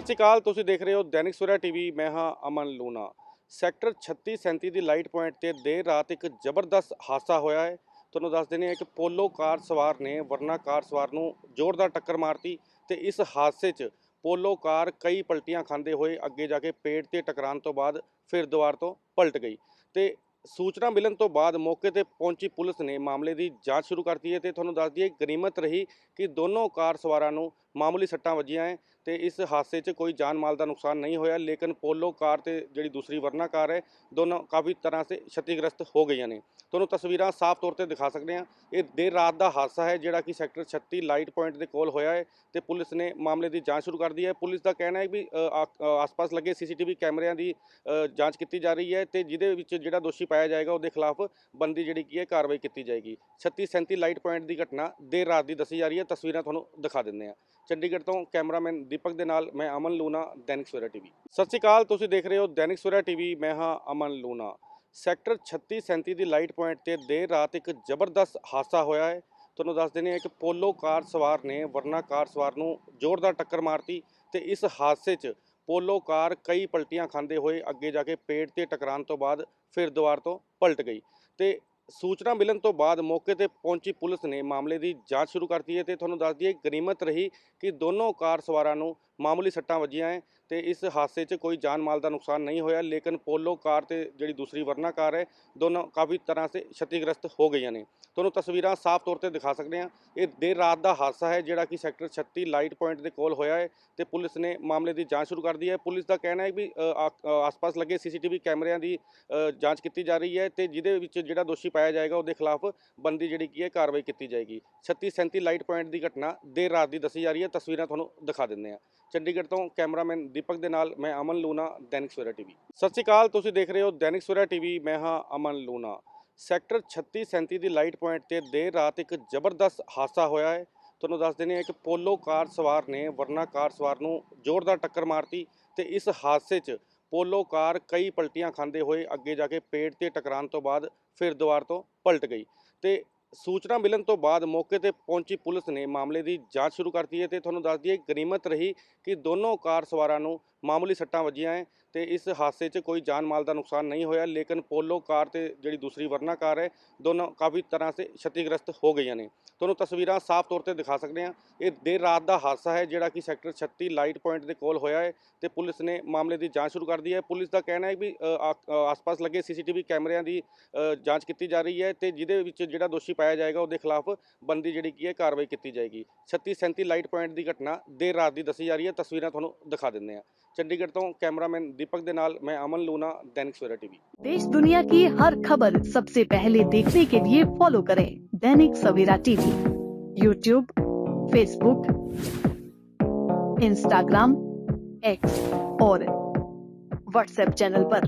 ਸਤਿ ਸ਼੍ਰੀ ਅਕਾਲ, ਤੁਸੀਂ ਦੇਖ ਰਹੇ ਹੋ ਦੈਨਿਕ ਸਵੇਰਾ ਟੀਵੀ, ਮੈਂ ਹਾਂ ਅਮਨ ਲੂਨਾ ਸੈਕਟਰ 36 37 ਦੀ ਲਾਈਟ ਪੁਆਇੰਟ ਤੇ ਦੇਰ ਰਾਤ ਇੱਕ ਜ਼ਬਰਦਸਤ ਹਾਦਸਾ ਹੋਇਆ ਹੈ। ਤੁਹਾਨੂੰ ਦੱਸ ਦਿੰਦੇ ਹਾਂ, ਇੱਕ ਪੋਲੋ ਕਾਰ ਸਵਾਰ ਨੇ ਵਰਨਾ ਕਾਰ ਸਵਾਰ ਨੂੰ ਜ਼ੋਰਦਾਰ ਟੱਕਰ ਮਾਰਤੀ ਤੇ ਇਸ ਹਾਦਸੇ 'ਚ ਪੋਲੋ ਕਾਰ ਕਈ ਪਲਟੀਆਂ ਖਾਂਦੇ ਹੋਏ ਅੱਗੇ ਜਾ ਕੇ ਪੇੜ ਤੇ ਟਕਰਾਉਣ ਤੋਂ ਬਾਅਦ ਫਿਰ ਦੁਆਰ ਤੋਂ ਪਲਟ ਗਈ ਤੇ ਸੂਚਨਾ ਮਿਲਣ ਤੋਂ ਬਾਅਦ ਮੌਕੇ ਤੇ ਪਹੁੰਚੀ ਪੁਲਿਸ ਨੇ ਮਾਮਲੇ ਦੀ ਜਾਂਚ ਸ਼ੁਰੂ ਕਰਤੀ ਹੈ ਤੇ ਤੁਹਾਨੂੰ ਦੱਸ ਦਈਏ ਗਨੀਮਤ ਰਹੀ ਕਿ ਦੋਨੋਂ ਕਾਰ ਸਵਾਰਾਂ ਨੂੰ ਮਾਮੂਲੀ ਸੱਟਾਂ ਵੱਜੀਆਂ ਹੈ ਤੇ ਇਸ ਹਾਦਸੇ 'ਚ ਕੋਈ ਜਾਨ ਮਾਲ ਦਾ ਨੁਕਸਾਨ ਨਹੀਂ ਹੋਇਆ ਲੇਕਿਨ ਪੋਲੋ ਕਾਰ ਤੇ ਜਿਹੜੀ ਦੂਸਰੀ ਵਰਨਾ ਕਾਰ ਹੈ ਦੋਨੋਂ ਕਾਫੀ ਤਰ੍ਹਾਂ ਸੇ ਛਤੀਗ੍ਰਸਤ ਹੋ ਗਈਆਂ ਨੇ। ਤੁਹਾਨੂੰ ਤਸਵੀਰਾਂ ਸਾਫ਼ ਤੌਰ ਤੇ ਦਿਖਾ ਸਕਦੇ ਹਾਂ। ਇਹ ਦੇਰ ਰਾਤ ਦਾ ਹਾਦਸਾ ਹੈ ਜਿਹੜਾ ਕਿ ਸੈਕਟਰ 36 ਲਾਈਟ ਪੁਆਇੰਟ ਦੇ ਕੋਲ ਹੋਇਆ ਹੈ ਤੇ ਪੁਲਿਸ ਨੇ ਮਾਮਲੇ ਦੀ ਜਾਂਚ ਸ਼ੁਰੂ ਕਰ ਦਿੱਤੀ ਹੈ। ਪੁਲਿਸ ਦਾ ਕਹਿਣਾ ਹੈ ਵੀ ਅ, ਆ- ਅ, ਆਸ-ਪਾਸ ਲੱਗੇ ਸੀਸੀਟੀਵੀ ਕੈਮਰਿਆਂ ਦੀ ਜਾਂਚ ਕੀਤੀ ਜਾ ਰਹੀ ਹੈ ਤੇ ਜਿਹਦੇ ਵਿੱਚ ਜਿਹੜਾ ਦੋਸ਼ੀ ਪਾਇਆ ਜਾਏਗਾ ਉਹਦੇ ਖਿਲਾਫ ਬੰਦੀ ਜਿਹੜੀ ਕੀ ਹੈ ਕਾਰਵਾਈ ਕੀਤੀ ਜਾਏਗੀ। 36 37 ਲਾਈਟ ਪੁਆਇੰਟ ਦੀ ਘਟਨਾ ਦੇਰ ਰਾਤ ਦੀ ਦੱਸੀ ਜਾ ਰਹੀ ਹੈ। ਤਸਵੀਰਾਂ ਤੁਹਾਨੂੰ ਦਿਖਾ ਦਿੰਦੇ ਹਾਂ। ਚੰਡੀਗੜ੍ਹ ਤੋਂ ਕੈਮਰਾਮੈਨ ਦੀਪਕ ਦੇ ਨਾਲ ਮੈਂ ਅਮਨ ਲੂਨਾ ਦੈਨਿਕ ਸਵੇਰਾ ਟੀਵੀ। ਸਤਿ ਸ਼੍ਰੀ ਅਕਾਲ, ਤੁਸੀਂ ਦੇਖ ਰਹੇ ਹੋ ਦੈਨਿਕ ਸਵੇਰਾ ਟੀਵੀ, ਮੈਂ ਹਾਂ ਅਮਨ ਲੂਨਾ ਸੈਕਟਰ 36 37 ਦੀ ਲਾਈਟ ਪੁਆਇੰਟ ਤੇ ਦੇਰ ਰਾਤ ਇੱਕ ਜ਼ਬਰਦਸਤ ਹਾਦਸਾ ਹੋਇਆ ਹੈ। ਤੁਹਾਨੂੰ ਦੱਸ ਦਿੰਦੇ ਹਾਂ, ਇੱਕ ਪੋਲੋ ਕਾਰ ਸਵਾਰ ਨੇ ਵਰਨਾ ਕਾਰ ਸਵਾਰ ਨੂੰ ਜ਼ੋਰਦਾਰ ਟੱਕਰ ਮਾਰਤੀ ਤੇ ਇਸ ਹਾਦਸੇ 'ਚ ਪੋਲੋ ਕਾਰ ਕਈ ਪਲਟੀਆਂ ਖਾਂਦੇ ਹੋਏ ਅੱਗੇ ਜਾ ਕੇ ਪੇੜ ਤੇ ਟਕਰਾਉਣ ਤੋਂ ਬਾਅਦ ਫਿਰ ਦੁਆਰ ਤੋਂ ਪਲਟ ਗਈ ਤੇ ਸੂਚਨਾ ਮਿਲਣ ਤੋਂ ਬਾਅਦ ਮੌਕੇ ਤੇ ਪਹੁੰਚੀ ਪੁਲਿਸ ਨੇ ਮਾਮਲੇ ਦੀ ਜਾਂਚ ਸ਼ੁਰੂ ਕਰਤੀ ਹੈ ਤੇ ਤੁਹਾਨੂੰ ਦੱਸ ਦਈਏ, ਗਨੀਮਤ ਰਹੀ ਕਿ ਦੋਨੋਂ ਕਾਰ ਸਵਾਰਾਂ ਨੂੰ ਮਾਮੂਲੀ ਸੱਟਾਂ ਵੱਜੀਆਂ ਹੈ ਤੇ ਇਸ ਹਾਦਸੇ 'ਚ ਕੋਈ ਜਾਨ ਮਾਲ ਦਾ ਨੁਕਸਾਨ ਨਹੀਂ ਹੋਇਆ ਲੇਕਿਨ ਪੋਲੋ ਕਾਰ ਤੇ ਜਿਹੜੀ ਦੂਸਰੀ ਵਰਨਾ ਕਾਰ ਹੈ ਦੋਨੋਂ ਕਾਫੀ ਤਰ੍ਹਾਂ ਸੇ ਛਤੀਗ੍ਰਸਤ ਹੋ ਗਈਆਂ ਨੇ। ਤੁਹਾਨੂੰ ਤਸਵੀਰਾਂ ਸਾਫ਼ ਤੌਰ ਤੇ ਦਿਖਾ ਸਕਦੇ ਹਾਂ। ਇਹ ਦੇਰ ਰਾਤ ਦਾ ਹਾਦਸਾ ਹੈ ਜਿਹੜਾ ਕਿ ਸੈਕਟਰ 36 ਲਾਈਟ ਪੁਆਇੰਟ ਦੇ ਕੋਲ ਹੋਇਆ ਹੈ ਤੇ ਪੁਲਿਸ ਨੇ ਮਾਮਲੇ ਦੀ ਜਾਂਚ ਸ਼ੁਰੂ ਕਰ ਦਿੱਤੀ ਹੈ। ਪੁਲਿਸ ਦਾ ਕਹਿਣਾ ਹੈ ਵੀ ਅ, ਆ- ਅ, ਆਸ-ਪਾਸ ਲੱਗੇ ਸੀਸੀਟੀਵੀ ਕੈਮਰਿਆਂ ਦੀ ਜਾਂਚ ਕੀਤੀ ਜਾ ਰਹੀ ਹੈ ਤੇ ਜਿਹਦੇ ਵਿੱਚ ਜਿਹੜਾ ਦੋਸ਼ੀ ਪਾਇਆ ਜਾਏਗਾ ਉਹਦੇ ਖਿਲਾਫ ਬੰਦੀ ਜਿਹੜੀ ਕੀ ਹੈ ਕਾਰਵਾਈ ਕੀਤੀ ਜਾਏਗੀ। 36 37 ਲਾਈਟ ਪੁਆਇੰਟ ਦੀ ਘਟਨਾ ਦੇਰ ਰਾਤ ਦੀ ਦੱਸੀ ਜਾ ਰਹੀ ਹੈ। ਤਸਵੀਰਾਂ ਤੁਹਾਨੂੰ ਦਿਖਾ ਦਿੰਦੇ ਹਾਂ। ਚੰਡੀਗੜ੍ਹ ਤੋਂ ਕੈਮਰਾਮੈਨ ਦੀਪਕ ਦੇ ਨਾਲ ਮੈਂ ਅਮਨ ਲੂਨਾ ਦੈਨਿਕ ਸਵੇਰਾ ਟੀਵੀ। ਸਤਿ ਸ਼੍ਰੀ ਅਕਾਲ, ਤੁਸੀਂ ਦੇਖ ਰਹੇ ਹੋ ਦੈਨਿਕ ਸਵੇਰਾ ਟੀਵੀ। ਮੈਂ ਹਾਂ ਅਮਨ ਲੂਨਾ ਸੈਕਟਰ 36 37 ਦੀ ਲਾਈਟ ਪੁਆਇੰਟ ਤੇ ਦੇਰ ਰਾਤ ਇੱਕ ਜ਼ਬਰਦਸਤ ਹਾਦਸਾ ਹੋਇਆ ਹੈ। ਤੁਹਾਨੂੰ ਦੱਸ ਦਿੰਦੇ ਹਾਂ ਕਿ ਪੋਲੋ ਕਾਰ ਸਵਾਰ ਨੇ ਵਰਨਾ ਕਾਰ ਸਵਾਰ ਨੂੰ ਜ਼ੋਰਦਾਰ ਟੱਕਰ ਮਾਰਤੀ ਤੇ ਇਸ ਹਾਦਸੇ 'ਚ ਪੋਲੋ ਕਾਰ ਕਈ ਪਲਟੀਆਂ ਖਾਂਦੇ ਹੋਏ ਅੱਗੇ ਜਾ ਕੇ ਪੇੜ ਤੇ ਟਕਰਾਉਣ ਤੋਂ ਬਾਅਦ ਫਿਰ ਦੀਵਾਰ ਤੋਂ ਪਲਟ ਗਈ ਤੇ ਸੂਚਨਾ ਮਿਲਣ ਤੋਂ ਬਾਅਦ ਮੌਕੇ ਤੇ ਪਹੁੰਚੀ ਪੁਲਿਸ ਨੇ ਮਾਮਲੇ ਦੀ ਜਾਂਚ ਸ਼ੁਰੂ ਕਰਤੀ ਹੈ ਤੇ ਤੁਹਾਨੂੰ ਦੱਸ ਦਈਏ, ਗਨੀਮਤ ਰਹੀ ਕਿ ਦੋਨੋਂ ਕਾਰ ਸਵਾਰਾਂ ਨੂੰ ਮਾਮੂਲੀ ਸੱਟਾਂ ਵੱਜੀਆਂ ਹੈ ਤੇ ਇਸ ਹਾਦਸੇ 'ਚ ਕੋਈ ਜਾਨ ਮਾਲ ਦਾ ਨੁਕਸਾਨ ਨਹੀਂ ਹੋਇਆ ਲੇਕਿਨ ਪੋਲੋ ਕਾਰ ਤੇ ਜਿਹੜੀ ਦੂਸਰੀ ਵਰਨਾ ਕਾਰ ਹੈ ਦੋਨੋਂ ਕਾਫੀ ਤਰ੍ਹਾਂ ਸੇ ਛਤੀਗ੍ਰਸਤ ਹੋ ਗਈਆਂ ਨੇ। ਤੁਹਾਨੂੰ ਤਸਵੀਰਾਂ ਸਾਫ਼ ਤੌਰ ਤੇ ਦਿਖਾ ਸਕਦੇ ਹਾਂ। ਇਹ ਦੇਰ ਰਾਤ ਦਾ ਹਾਦਸਾ ਹੈ ਜਿਹੜਾ ਕਿ ਸੈਕਟਰ 36 ਲਾਈਟ ਪੁਆਇੰਟ ਦੇ ਕੋਲ ਹੋਇਆ ਹੈ ਤੇ ਪੁਲਿਸ ਨੇ ਮਾਮਲੇ ਦੀ ਜਾਂਚ ਸ਼ੁਰੂ ਕਰ ਦਿੱਤੀ ਹੈ। ਪੁਲਿਸ ਦਾ ਕਹਿਣਾ ਹੈ ਵੀ ਅ, ਆ- ਅ, ਆਸ-ਪਾਸ ਲੱਗੇ ਸੀਸੀਟੀਵੀ ਕੈਮਰਿਆਂ ਦੀ ਜਾਂਚ ਕੀਤੀ ਜਾ ਰਹੀ ਹੈ ਤੇ ਜਿਹਦੇ ਵਿੱਚ ਜਿਹੜਾ ਦੋਸ਼ੀ ਪਾਇਆ ਜਾਏਗਾ ਉਹਦੇ ਖਿਲਾਫ ਬੰਦੀ ਜਿਹੜੀ ਕੀ ਹੈ ਕਾਰਵਾਈ ਕੀਤੀ ਜਾਏਗੀ। 36 37 ਲਾਈਟ ਪੁਆਇੰਟ ਦੀ ਘਟਨਾ ਦੇਰ ਰਾਤ ਦੀ ਦੱਸੀ ਜਾ ਰਹੀ ਹੈ। ਤਸਵੀਰਾਂ ਤੁਹਾਨੂੰ ਦਿਖਾ ਦਿੰਦੇ ਹਾਂ। ਚੰਡੀਗੜ੍ਹ ਤੋਂ ਕੈਮਰਾਮੈਨ ਦੀਪਕ ਦੇ ਨਾਲ ਮੈਂ ਅਮਨ ਲੂਨਾ ਦੈਨਿਕ ਸਵੇਰਾ ਟੀਵੀ देश दुनिया की हर खबर सबसे पहले देखने के लिए फॉलो करें Dainik Savera TV YouTube Facebook Instagram X और व्हाट्सएप चैनल पर।